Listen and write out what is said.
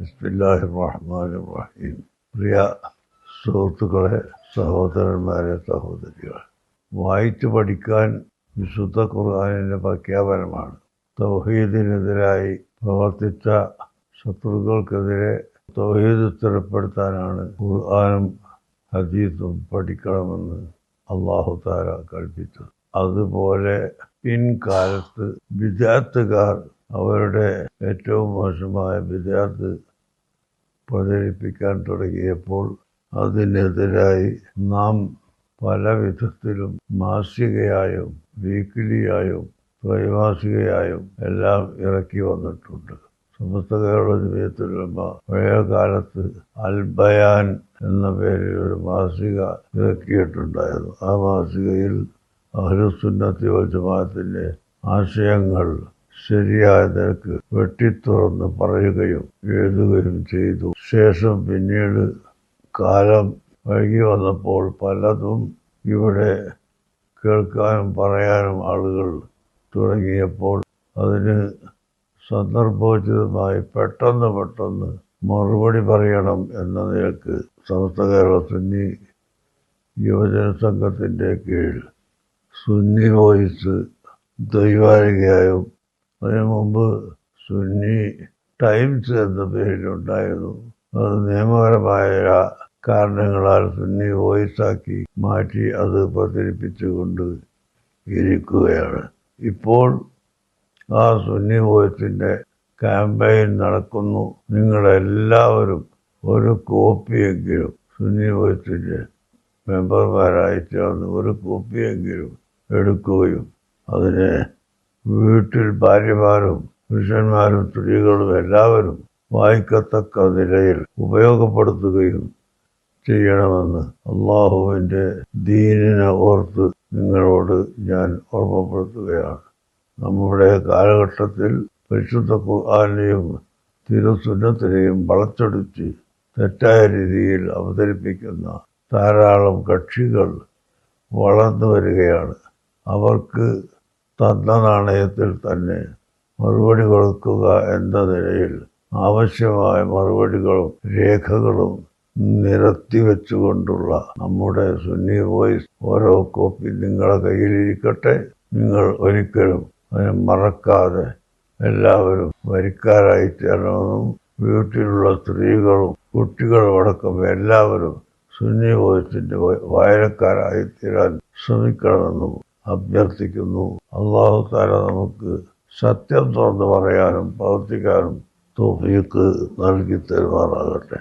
ബിസ്മില്ലാഹി റഹീം പ്രിയ സുഹൃത്തുക്കളെ സഹോദരന്മാരെ സഹോദരികളെ വായിച്ചു പഠിക്കാൻ വിശുദ്ധ ഖുർആാനിന്റെ പ്രഖ്യാപനമാണ്. തൗഹീദിനെതിരായി പ്രവർത്തിച്ച ശത്രുക്കൾക്കെതിരെ തൗഹീദ് സ്ഥിരപ്പെടുത്താനാണ് ഖുർആാനും ഹദീസും പഠിക്കണമെന്ന് അള്ളാഹു താര കൽപ്പിച്ചത് അതുപോലെ പിൻകാലത്ത് വിദ്യാർത്ഥികാർ അവരുടെ ഏറ്റവും മോശമായ വിദ്യാർത്ഥി പ്രചരിപ്പിക്കാൻ തുടങ്ങിയപ്പോൾ അതിനെതിരായി നാം പല വിധത്തിലും മാസികയായും വീക്കിലിയായും ത്രൈമാസികയായും എല്ലാം ഇറക്കി വന്നിട്ടുണ്ട്. സമസ്ത കേരള ജമീയത്തിലുള്ള പഴയ കാലത്ത് അൽബയാൻ എന്ന പേരിൽ ഒരു മാസിക ഇറക്കിയിട്ടുണ്ടായിരുന്നു. ആ മാസികയിൽ അഹ്ലുസുന്നത്തി വൽ ജമാഅത്തിന്റെ ആശയങ്ങൾ ശരിയായ നിരക്ക് വെട്ടിത്തുറന്ന് പറയുകയും എഴുതുകയും ചെയ്തു. ശേഷം പിന്നീട് കാലം വൈകി വന്നപ്പോൾ പലതും ഇവിടെ കേൾക്കാനും പറയാനും ആളുകൾ തുടങ്ങിയപ്പോൾ അതിന് സന്ദർഭോചിതമായി പെട്ടെന്ന് പെട്ടെന്ന് മറുപടി പറയണം എന്ന നിലയ്ക്ക് സമസ്ത കേരള സുന്നി യുവജന സംഘത്തിന്റെ കീഴിൽ സുന്നി വോയിസ് ദൈവാരികയായും അതിനു മുമ്പ് സുന്നി ടൈംസ് എന്ന പേരിലുണ്ടായിരുന്നു. അത് നിയമപരമായ കാരണങ്ങളാൽ സുന്നി വോയിസാക്കി മാറ്റി അത് പ്രചരിപ്പിച്ചുകൊണ്ട് ഇരിക്കുകയാണ്. ഇപ്പോൾ ആ സുന്നി വോയിസിന്റെ ക്യാമ്പയിൻ നടക്കുന്നു. നിങ്ങളെല്ലാവരും ഒരു കോപ്പിയെങ്കിലും സുന്നി വോയിസിന്റെ മെമ്പർമാരായി ചേർന്ന് ഒരു കോപ്പിയെങ്കിലും എടുക്കുകയും അതിനെ വീട്ടിൽ ഭാര്യമാരും പുരുഷന്മാരും സ്ത്രീകളും എല്ലാവരും വായിക്കത്തക്ക നിലയിൽ ഉപയോഗപ്പെടുത്തുകയും ചെയ്യണമെന്ന് അള്ളാഹുവിന്റെ ദീനിനെ ഓർത്ത് നിങ്ങളോട് ഞാൻ ഓർമ്മപ്പെടുത്തുകയാണ്. നമ്മുടെ കാലഘട്ടത്തിൽ പരിശുദ്ധ ഖുർആാനെയും തിരുസുന്നത്തിനെയും വളച്ചൊടിച്ച് തെറ്റായ രീതിയിൽ അവതരിപ്പിക്കുന്ന ധാരാളം കക്ഷികൾ വളർന്നു വരികയാണ്. അവർക്ക് തന്ന നാണയത്തിൽ തന്നെ മറുപടി കൊടുക്കുക എന്ന നിലയിൽ ആവശ്യമായ മറുപടികളും രേഖകളും നിരത്തി വെച്ചുകൊണ്ടുള്ള നമ്മുടെ സുന്നി വോയിസ് ഓരോ കോപ്പി നിങ്ങളുടെ കയ്യിലിരിക്കട്ടെ. നിങ്ങൾ ഒരിക്കലും അതിനെ മറക്കാതെ എല്ലാവരും വരിക്കാരായി ചേരണമെന്നും വീട്ടിലുള്ള സ്ത്രീകളും കുട്ടികളും അടക്കം എല്ലാവരും സുന്നി വോയിസിന്റെ വായനക്കാരായി തീരാൻ ശ്രമിക്കണമെന്നും അഭ്യർത്ഥിക്കുന്നു. അള്ളാഹു താല നമുക്ക് സത്യം തുറന്നു പറയാനും പ്രവർത്തിക്കാനും തോഫിക്ക് നൽകി തരുമാറാകട്ടെ.